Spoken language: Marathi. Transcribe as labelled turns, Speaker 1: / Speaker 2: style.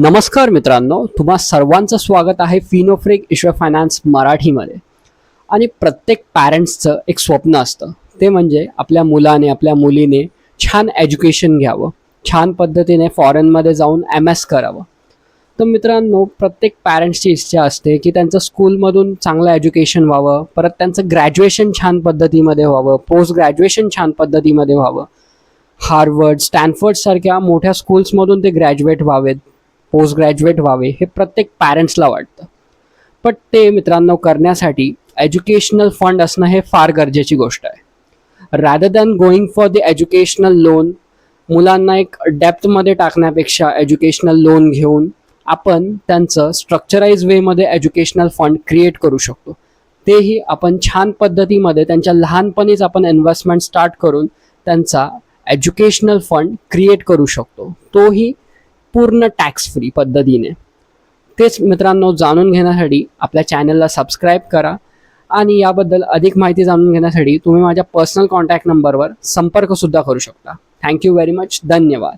Speaker 1: नमस्कार मित्रांनो तुम्हा सर्वांचं स्वागत आहे फिनोफ्रिक इश्वर फायनान्स मराठीमध्ये. आणि प्रत्येक पॅरेंट्सचं एक स्वप्न असतं. ते म्हणजे आपल्या मुलाने आपल्या मुलीने छान एज्युकेशन घ्यावं. छान पद्धतीने फॉरेनमध्ये जाऊन एम एस करावं. तर मित्रांनो प्रत्येक पॅरेंट्सची इच्छा असते की त्यांचं स्कूलमधून चांगलं एज्युकेशन व्हावं. परत त्यांचं ग्रॅज्युएशन छान पद्धतीमध्ये व्हावं. पोस्ट ग्रॅज्युएशन छान पद्धतीमध्ये व्हावं. हार्वर्ड स्टॅनफर्ड सारख्या मोठ्या स्कूल्समधून ते ग्रॅज्युएट व्हावेत. पोस्ट ग्रॅज्युएट व्हावे हे प्रत्येक पॅरेंट्सला वाटतं. पण ते मित्रांनो करण्यासाठी एज्युकेशनल फंड असणं हे फार गरजेची गोष्ट आहे. Rather than going for the educational loan मुलांना एक डेप्थमध्ये टाकण्यापेक्षा एज्युकेशनल लोन घेऊन आपण त्यांचं स्ट्रक्चराइज वेमध्ये एज्युकेशनल फंड क्रिएट करू शकतो. तेही आपण छान पद्धतीमध्ये त्यांच्या लहानपणीच आपण इन्व्हेस्टमेंट स्टार्ट करून त्यांचा एज्युकेशनल फंड क्रिएट करू शकतो. तोही पूर्ण टॅक्स फ्री पद्धतीने. तेच मित्रांनो जाणून घेण्यासाठी आपल्या चॅनलला सबस्क्राईब करा आणि याबद्दल अधिक माहिती जाणून घेण्यासाठी तुम्ही माझ्या पर्सनल कॉन्टॅक्ट नंबरवर संपर्कसुद्धा करू शकता. थँक्यू व्हेरी मच धन्यवाद.